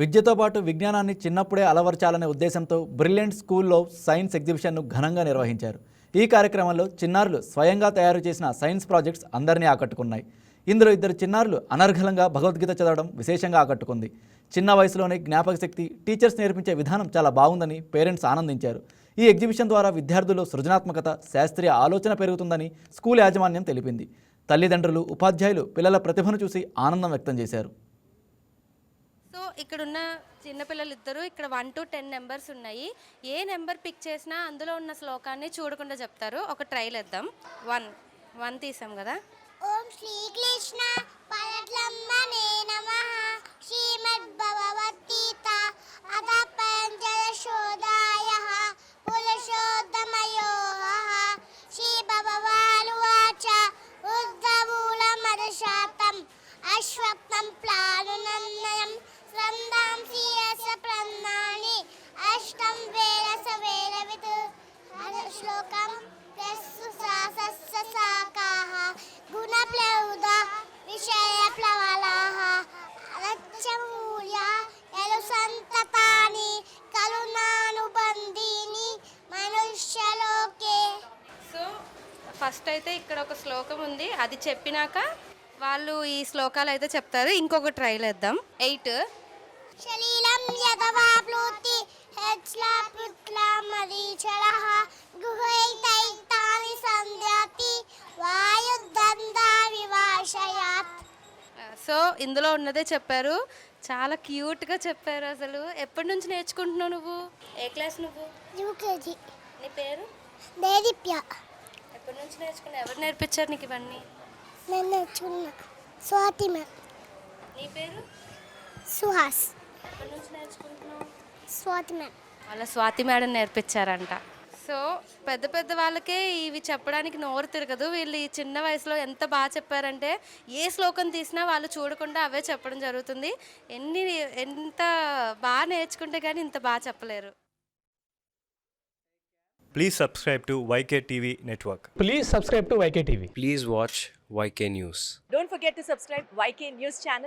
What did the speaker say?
విద్యతో పాటు విజ్ఞానాన్ని చిన్నప్పుడే అలవర్చాలనే ఉద్దేశంతో బ్రిలియంట్ స్కూల్లో సైన్స్ ఎగ్జిబిషన్ను ఘనంగా నిర్వహించారు. ఈ కార్యక్రమంలో చిన్నారులు స్వయంగా తయారు చేసిన సైన్స్ ప్రాజెక్ట్స్ అందరినీ ఆకట్టుకున్నాయి. ఇందులో ఇద్దరు చిన్నారులు అనర్ఘలంగా భగవద్గీత చదవడం విశేషంగా ఆకట్టుకుంది. చిన్న వయసులోనే జ్ఞాపక శక్తి టీచర్స్ నేర్పించే విధానం చాలా బాగుందని పేరెంట్స్ ఆనందించారు. ఈ ఎగ్జిబిషన్ ద్వారా విద్యార్థుల్లో సృజనాత్మకత శాస్త్రీయ ఆలోచన పెరుగుతుందని స్కూల్ యాజమాన్యం తెలిపింది. తల్లిదండ్రులు ఉపాధ్యాయులు పిల్లల ప్రతిభను చూసి ఆనందం వ్యక్తం చేశారు. సో ఇక్కడున్న చిన్నపిల్లలు ఇద్దరు ఇక్కడ వన్ టు టెన్ నెంబర్స్ ఉన్నాయి. ఏ నెంబర్ పిక్ చేసినా అందులో ఉన్న శ్లోకాన్ని చూడకుండా చెప్తారు. ఒక ట్రైల్ వేద్దాం. వన్ వన్ తీసాం కదా? ఓం శ్రీకృష్ణ పరబ్రహ్మణే నమః. శ్రీమద్భగవద్గీత అథ పంచదశోదాయః పురుషోత్తమయోః శ్రీభగవానువాచ ఉద్ధమూలమదశాతం అశ్వత్థం ప్లానునన్నయం స్రందాం సీయస ప్రన్నాని అష్టం వేదస వేదవిత్ శ్లోకం ప్రస్సు సాసస్స సాకాః గుణప్లౌద విషయప్లవలాః అలక్ష్యమూల్య ఎలు సంతతాని కరుణానుబంధీని మనుష్యలోకే సో ఫస్ట్ అయితే ఇక్కడ ఒక శ్లోకం ఉంది. అది చెప్పినాక వాళ్ళు ఈ శ్లోకాలు అయితే చెప్తారు. ఇంకొక ట్రైల్ వేద్దాం. ఎయిట్ శలీలం యదవాప్లోతి హెచ్లా పుట్లా మరీచలః గుహైతైతాని సంధ్యాతి వాయుదందా వివాషయాత్ సో ఇందులో ఉన్నదే చెప్పారు. చాలా క్యూట్గా చెప్పారు అసలు. ఎప్పటి నుంచి నేర్చుకుంటున్నావు నువ్వు? ఏ క్లాస్ నువ్వు? యూకేజీ. నీ పేరు? దేదీప్య. ఎప్పటి నుంచి నేర్చుకున్నావు? ఎవరు నేర్పించారు నీకు ఇవన్నీ? నేను నేర్చుకున్నా. స్వాతి మ్యామ్. నీ పేరు? సుహాస్. ఎప్పటి నుంచి నేర్చుకుంటున్నావు? స్వాతి మ్యామ్. వాళ్ళ స్వాతి మేడం నేర్పించారంట. సో పెద్ద పెద్ద వాళ్ళకే ఇవి చెప్పడానికి నోరు తిరగదు. వీళ్ళు ఈ చిన్న వయసులో ఎంత బాగా చెప్పారంటే ఏ శ్లోకం తీసినా వాళ్ళు చూడకుండా అవే చెప్పడం జరుగుతుంది. ఎన్ని ఎంత బాగా నేర్చుకుంటే కానీ ఇంత బాగా చెప్పలేరు. Please subscribe to YK TV Network. Please subscribe to YK TV. Please watch YK News. Don't forget to subscribe YK News channel.